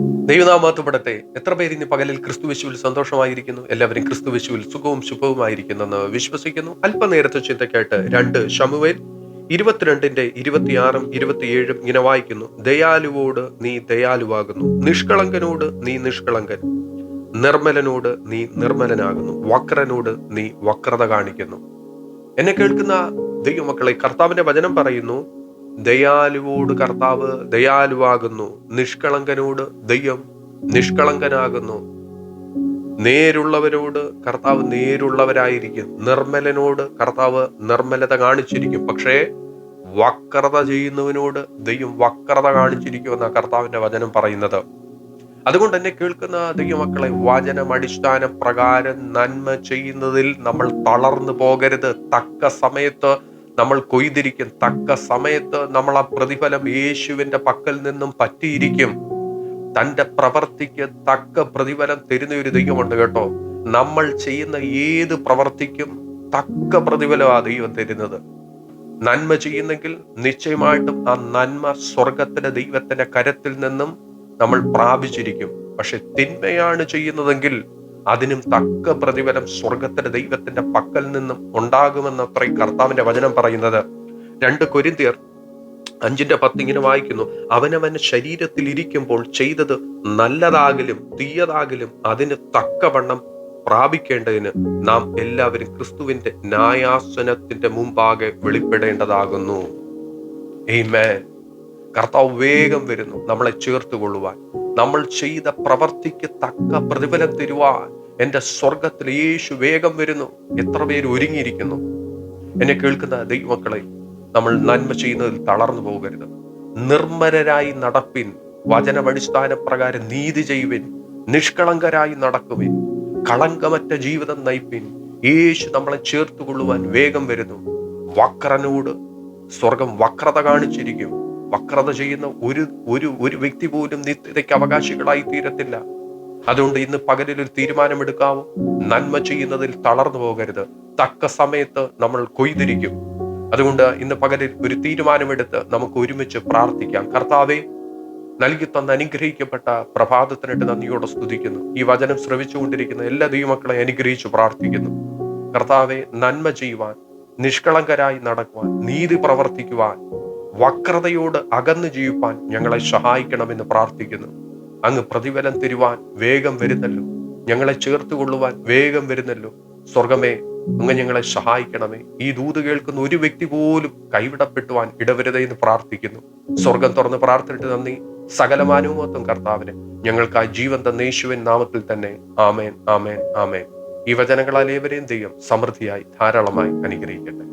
ദൈവനാമത്തുപടട്ടെ എത്ര പേര് ഇന്ന് പകലിൽ ക്രിസ്തു ക്രിസ്തുവിശുവിൽ സന്തോഷമായിരിക്കുന്നു? എല്ലാവരും ക്രിസ്തു ക്രിസ്തുവിശുവിൽ സുഖവും ശുഭവുമായിരിക്കുന്നെന്ന് വിശ്വസിക്കുന്നു. അല്പനേരത്തെ ചിന്തയ്ക്കായിട്ട് രണ്ട് ഷമുവേൽ ഇരുപത്തിരണ്ടിന്റെ ഇരുപത്തിയാറും ഇരുപത്തിയേഴും ഇങ്ങനെ വായിക്കുന്നു. ദയാലുവോട് നീ ദയാലുവാകുന്നു. നിഷ്കളങ്കനോട് നീ നിഷ്കളങ്കൻ. നിർമ്മലനോട് നീ നിർമ്മലനാകുന്നു. വക്രനോട് നീ വക്രത കാണിക്കുന്നു. എന്നെ കേൾക്കുന്ന ദൈവമക്കളെ കർത്താവിന്റെ വചനം പറയുന്നു ദയാലുവോട് കർത്താവ് ദയാലുവാകുന്നു. നിഷ്കളങ്കനോട് ദൈവം നിഷ്കളങ്കനാകുന്നു. നേരുള്ളവരോട് കർത്താവ് നേരുള്ളവരായിരിക്കും. നിർമ്മലനോട് കർത്താവ് നിർമ്മലത കാണിച്ചിരിക്കും. പക്ഷേ വക്രത ചെയ്യുന്നവനോട് ദൈവം വക്രത കാണിച്ചിരിക്കുമെന്ന കർത്താവിന്റെ വചനം പറയുന്നത്. അതുകൊണ്ട് തന്നെ കേൾക്കുന്ന ദൈവമക്കളെ വചനം അടിസ്ഥാന പ്രകാരം നന്മ ചെയ്യുന്നതിൽ നമ്മൾ തളർന്നു പോകരുത്. തക്ക സമയത്ത് നമ്മൾ കൊയ്തിരിക്കും. തക്ക സമയത്ത് നമ്മൾ ആ പ്രതിഫലം യേശുവിന്റെ പക്കൽ നിന്നും പറ്റിയിരിക്കും. തന്റെ പ്രവർത്തിക്ക് തക്ക പ്രതിഫലം തരുന്ന ഒരു ദൈവമുണ്ട് കേട്ടോ. നമ്മൾ ചെയ്യുന്ന ഏത് പ്രവർത്തിക്കും തക്ക പ്രതിഫലം ആ ദൈവം തരുന്നത്. നന്മ ചെയ്യുന്നെങ്കിൽ നിശ്ചയമായിട്ടും ആ നന്മ സ്വർഗത്തിന്റെ ദൈവത്തിന്റെ കരത്തിൽ നിന്നും നമ്മൾ പ്രാപിച്ചിരിക്കും. പക്ഷെ തിന്മയാണ് ചെയ്യുന്നതെങ്കിൽ അതിനും തക്ക പ്രതിഫലം സ്വർഗത്തിന്റെ ദൈവത്തിന്റെ പക്കൽ നിന്നും ഉണ്ടാകുമെന്ന് അത്രയും കർത്താവിന്റെ വചനം പറയുന്നത്. രണ്ട് കൊരിന്തിയർ അഞ്ചിന്റെ പത്ത് ഇങ്ങനെ വായിക്കുന്നു. അവനവൻ ശരീരത്തിൽ ഇരിക്കുമ്പോൾ ചെയ്തത് നല്ലതാകലും തീയതാകലും അതിന് തക്കവണ്ണം പ്രാപിക്കേണ്ടതിന് നാം എല്ലാവരും ക്രിസ്തുവിന്റെ ന്യായാസനത്തിന്റെ മുമ്പാകെ വെളിപ്പെടേണ്ടതാകുന്നു. കർത്താവ് വേഗം വരുന്നു നമ്മളെ ചേർത്ത് കൊള്ളുവാൻ നമ്മൾ ചെയ്ത പ്രവർത്തിക്ക് തക്ക പ്രതിഫലം തരുവാൻ. എന്റെ സ്വർഗത്തിൽ യേശു വേഗം വരുന്നു. എത്ര പേര് ഒരുങ്ങിയിരിക്കുന്നു? എന്നെ കേൾക്കുന്ന ദൈവമക്കളെ നമ്മൾ നന്മ ചെയ്യുന്നതിൽ തളർന്നു പോകരുത്. നിർമ്മലരായി നടപ്പിൻ വചനമടിസ്ഥാന പ്രകാരം നീതി ചെയ്യുവിൻ നിഷ്കളങ്കരായി നടക്കുവിൻ കളങ്കമറ്റ ജീവിതം നയിപ്പിൻ. യേശു നമ്മളെ ചേർത്ത് കൊള്ളുവാൻ വേഗം വരുന്നു. വക്രനോട് സ്വർഗം വക്രത കാണിച്ചിരിക്കും. വക്രത ചെയ്യുന്ന ഒരു ഒരു ഒരു വ്യക്തി പോലും നിത്യതയ്ക്ക് അവകാശികളായി തീരത്തില്ല. അതുകൊണ്ട് ഇന്ന് പകലിൽ ഒരു തീരുമാനമെടുക്കാവോ. നന്മ ചെയ്യുന്നതിൽ തളർന്നു പോകരുത്. തക്ക സമയത്ത് നമ്മൾ കൊയ്തിരിക്കും. അതുകൊണ്ട് ഇന്ന് പകലിൽ ഒരു തീരുമാനമെടുത്ത് നമുക്ക് ഒരുമിച്ച് പ്രാർത്ഥിക്കാം. കർത്താവെ നൽകി തന്ന അനുഗ്രഹിക്കപ്പെട്ട പ്രഭാതത്തിനായിട്ട് നന്ദിയോടെ സ്തുതിക്കുന്നു. ഈ വചനം ശ്രവിച്ചുകൊണ്ടിരിക്കുന്ന എല്ലാ ദൈവമക്കളെ അനുഗ്രഹിച്ച് പ്രാർത്ഥിക്കുന്നു. കർത്താവെ നന്മ ചെയ്യുവാൻ നിഷ്കളങ്കരായി നടക്കുവാൻ നീതി പ്രവർത്തിക്കുവാൻ വക്രതയോട് അകന്നു ജീവിപ്പാൻ ഞങ്ങളെ സഹായിക്കണമെന്ന് പ്രാർത്ഥിക്കുന്നു. അങ്ങ് പ്രതിഫലം തരുവാൻ വേഗം വരുന്നല്ലോ. ഞങ്ങളെ ചേർത്ത് കൊള്ളുവാൻ വേഗം വരുന്നല്ലോ. സ്വർഗമേ അങ്ങ് ഞങ്ങളെ സഹായിക്കണമേ. ഈ ദൂത് കേൾക്കുന്ന ഒരു വ്യക്തി പോലും കൈവിടപ്പെട്ടുവാൻ ഇടവരുതെന്ന് പ്രാർത്ഥിക്കുന്നു. സ്വർഗം തുറന്ന് പ്രാർത്ഥിച്ചിട്ട് നന്ദി. സകലമാനുമത്വം കർത്താവിന്. ആ ജീവൻ തന്ന യേശുവിൻ നാമത്തിൽ തന്നെ ആമേൻ ആമേൻ ആമേൻ. ഈ വചനങ്ങളാൽ ഏവരെയും ദൈവം സമൃദ്ധിയായി ധാരാളമായി അനുഗ്രഹിക്കട്ടെ.